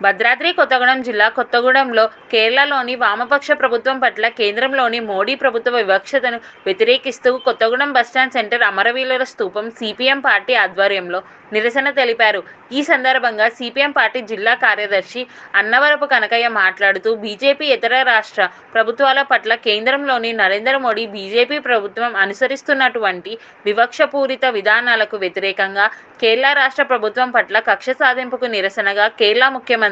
భద్రాద్రి కొత్తగూడెం జిల్లా కొత్తగూడెంలో కేరళలోని వామపక్ష ప్రభుత్వం పట్ల కేంద్రంలోని మోడీ ప్రభుత్వ వివక్షతను వ్యతిరేకిస్తూ కొత్తగూడెం బస్టాండ్ సెంటర్ అమరవీరుల స్థూపం సిపిఎం పార్టీ ఆధ్వర్యంలో నిరసన తెలిపారు. ఈ సందర్భంగా సిపిఎం పార్టీ జిల్లా కార్యదర్శి అన్నవరపు కనకయ్య మాట్లాడుతూ బీజేపీ ఇతర రాష్ట్ర ప్రభుత్వాల పట్ల కేంద్రంలోని నరేంద్ర మోడీ బీజేపీ ప్రభుత్వం అనుసరిస్తున్నటువంటి వివక్షపూరిత విధానాలకు వ్యతిరేకంగా కేరళ రాష్ట్ర ప్రభుత్వం పట్ల కక్ష సాధింపుకు నిరసనగా కేరళ ముఖ్యమంత్రి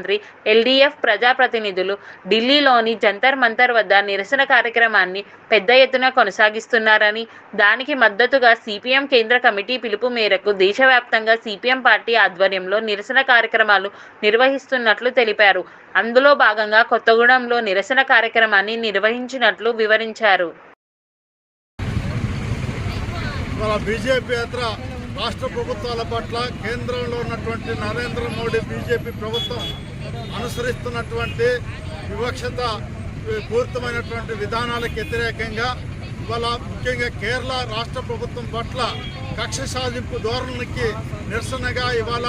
ఎల్డీఎఫ్ ప్రజాప్రతినిధులు ఢిల్లీలోని జంతర్ మంతర్ వద్ద నిరసన కార్యక్రమాన్ని పెద్ద ఎత్తున కొనసాగిస్తున్నారని దానికి మద్దతుగా సిపిఎం కేంద్ర కమిటీ పిలుపు మేరకు దేశవ్యాప్తంగా సిపిఎం పార్టీ ఆధ్వర్యంలో నిరసన కార్యక్రమాలు నిర్వహిస్తున్నట్లు తెలిపారు. అందులో భాగంగా కొత్తగూడెంలో నిరసన కార్యక్రమాన్ని నిర్వహించినట్లు వివరించారు. రాష్ట్ర ప్రభుత్వాల పట్ల కేంద్రంలో ఉన్నటువంటి నరేంద్ర మోడీ బీజేపీ ప్రభుత్వం అనుసరిస్తున్నటువంటి వివక్షత పూరితమైనటువంటి విధానాలకు వ్యతిరేకంగా ఇవాళ ముఖ్యంగా కేరళ రాష్ట్ర ప్రభుత్వం పట్ల కక్ష సాధింపు ధోరణికి నిరసనగా ఇవాళ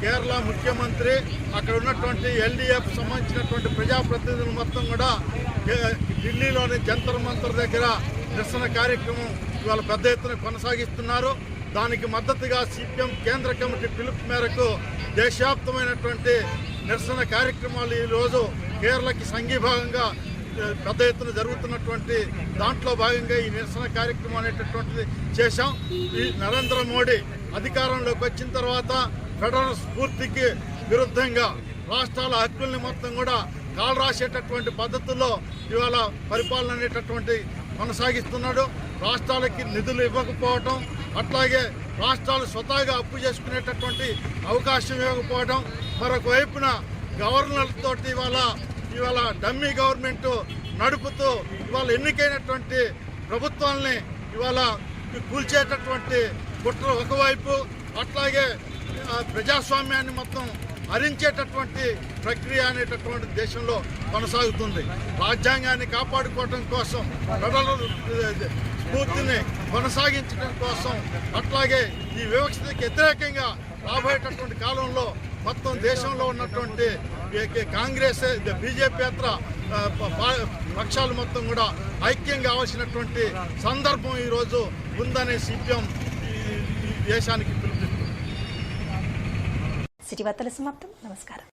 కేరళ ముఖ్యమంత్రి అక్కడ ఉన్నటువంటి ఎల్డీఎఫ్ సంబంధించినటువంటి ప్రజాప్రతినిధులు మొత్తం కూడా ఢిల్లీలోని జంతర్ మంతర్ దగ్గర నిరసన కార్యక్రమం ఇవాళ పెద్ద ఎత్తున కొనసాగిస్తున్నారు. దానికి మద్దతుగా సిపిఎం కేంద్ర కమిటీ పిలుపు మేరకు దేశవ్యాప్తమైనటువంటి నిరసన కార్యక్రమాలు ఈరోజు కేరళకి సంఘీభాగంగా పెద్ద ఎత్తున జరుగుతున్నటువంటి దాంట్లో భాగంగా ఈ నిరసన కార్యక్రమం అనేటటువంటిది చేశాం. ఈ నరేంద్ర మోడీ అధికారంలోకి వచ్చిన తర్వాత ఫెడరల్ స్ఫూర్తికి విరుద్ధంగా రాష్ట్రాల హక్కుల్ని మొత్తం కూడా కాలు రాసేటటువంటి పద్ధతుల్లో ఇవాళ పరిపాలన అనేటటువంటి కొనసాగిస్తున్నాడు. రాష్ట్రాలకి నిధులు ఇవ్వకపోవటం అట్లాగే రాష్ట్రాలు స్వతహాగా అప్పు చేసుకునేటటువంటి అవకాశం ఇవ్వకపోవడం మరొక వైపున గవర్నర్ తోటి ఇవాళ ఇవాళ డమ్మీ గవర్నమెంట్ నడుపుతూ ఇవాళ ఎన్నికైనటువంటి ప్రభుత్వాల్ని ఇవాళ కూల్చేటటువంటి కుట్ర ఒకవైపు అట్లాగే ప్రజాస్వామ్యాన్ని మొత్తం హరించేటటువంటి ప్రక్రియ అనేటటువంటి దేశంలో కొనసాగుతుంది. రాజ్యాంగాన్ని కాపాడుకోవటం కోసం ఫెడరల్ స్ఫూర్తిని కొనసాగించడం కోసం అట్లాగే ఈ వివక్షతకి వ్యతిరేకంగా రాబోయేటటువంటి కాలంలో మొత్తం దేశంలో ఉన్నటువంటి కాంగ్రెస్ బీజేపీ ఇతర పక్షాలు మొత్తం కూడా ఐక్యం కావాల్సినటువంటి సందర్భం ఈరోజు ఉందని సిపిఎం ఈ దేశానికి పిలుపునిస్తుంది సిటీ వార్తల సమాప్తం నమస్కారం